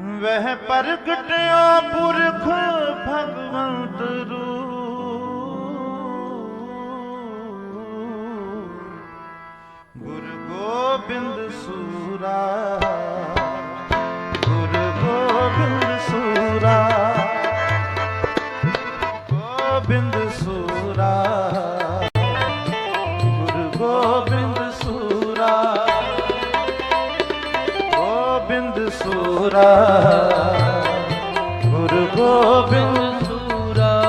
ਵਹਿ ਪ੍ਰਗਟਿਆ ਪੁਰਖ ਭਗਵੰਤ ਰੂਪ। ਗੁਰ ਗੋਬਿੰਦ ਸੂਰਾ ਗੋਬਿੰਦ ਸੂਰਾ।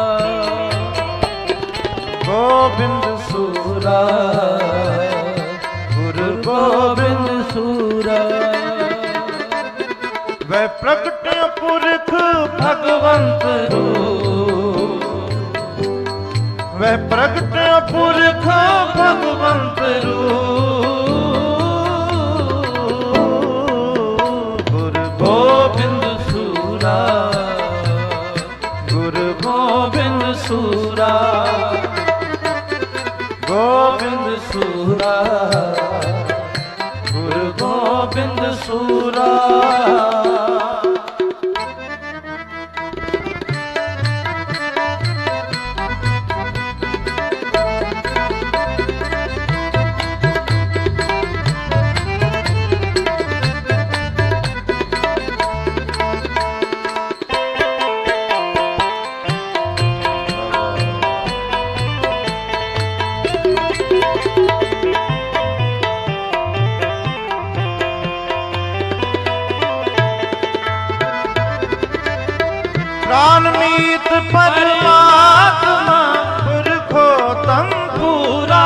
ਗੋਬਿੰਦ ਸੂਰਾ। ਗੁਰ ਗੋਬਿੰਦ ਸੂਰਾ। ਵੈ ਪ੍ਰਗਟ ਪੁਰਖ ਭਗਵੰਤ ਰੂਪ। ਵੈ ਪ੍ਰਗਟ ਪੁਰਖ ਭਗਵੰਤ ਰੂਪ। ਸੂਰਾ। ਗੋਬਿੰਦ ਸੂਰਾ। ਗੁਰੂ ਗੋਬਿੰਦ ਸੂਰਾ। ਪ੍ਰਾਨ ਮੀਤ ਪਰਮਾਤਮਾ ਪੁਰਖੋ ਤੰ ਪੂਰਾ।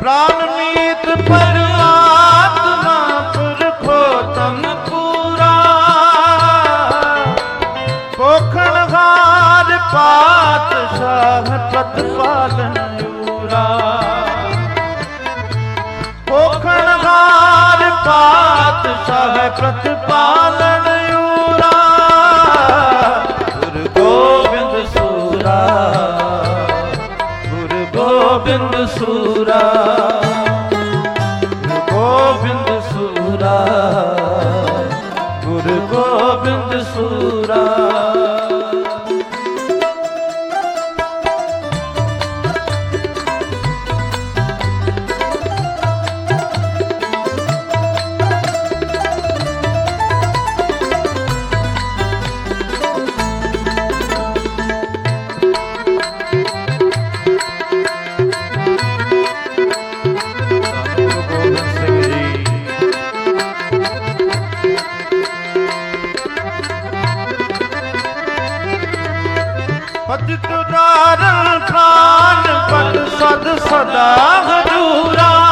ਪ੍ਰਾਨ ਮੀਤ ਪਰਮਾਤਮਾ ਪੁਰਖੋ ਤੰ ਪੂਰਾ। ਕੋਖਣ ਹਾਰ ਪਾਤਸ਼ਾਹ ਪ੍ਰਤਪਾਲਨ ਯੂਰਾ ਕੋਖਣ ਹਾਰ ਪਾਤਸ਼ਾਹ ਪ੍ਰਤਪਾਲਨ ਪਤਿਤ ਖਾਨ ਪਤ ਸਦ ਸਦਾ ਹਜੂਰਾ।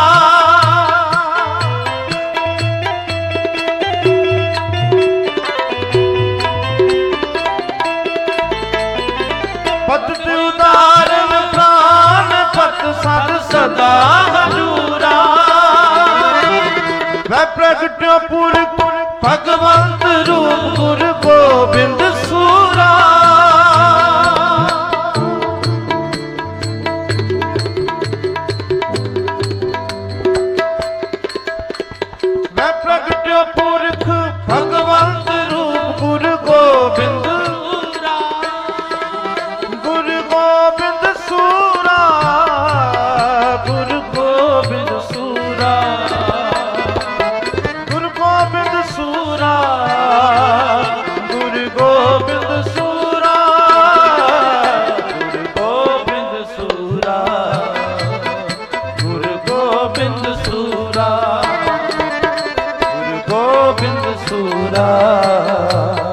লা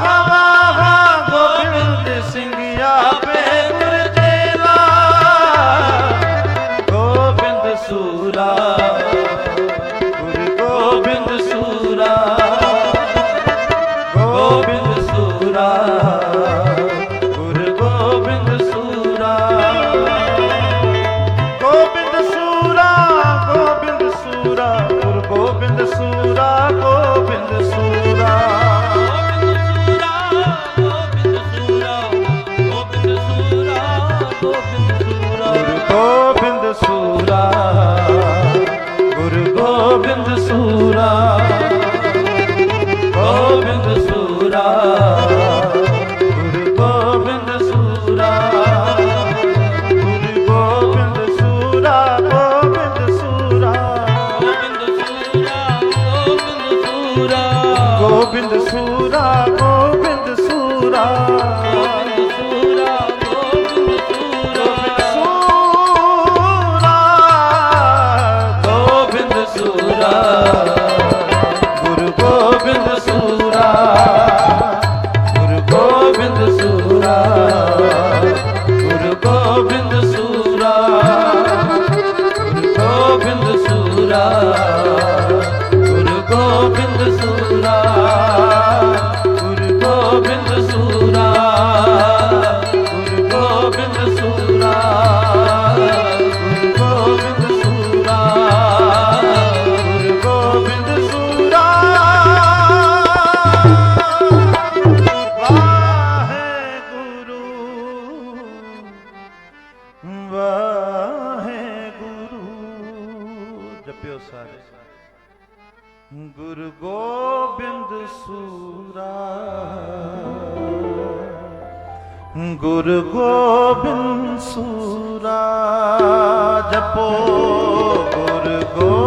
Baba. ਜਪਿਓ ਸਾਰੇ। ਗੁਰ ਗੋਬਿੰਦ ਸੂਰਾ। ਗੁਰ ਗੋਬਿੰਦ ਸੂਰਾ। ਜਪੋ ਗੁਰ ਗੋਬਿੰਦ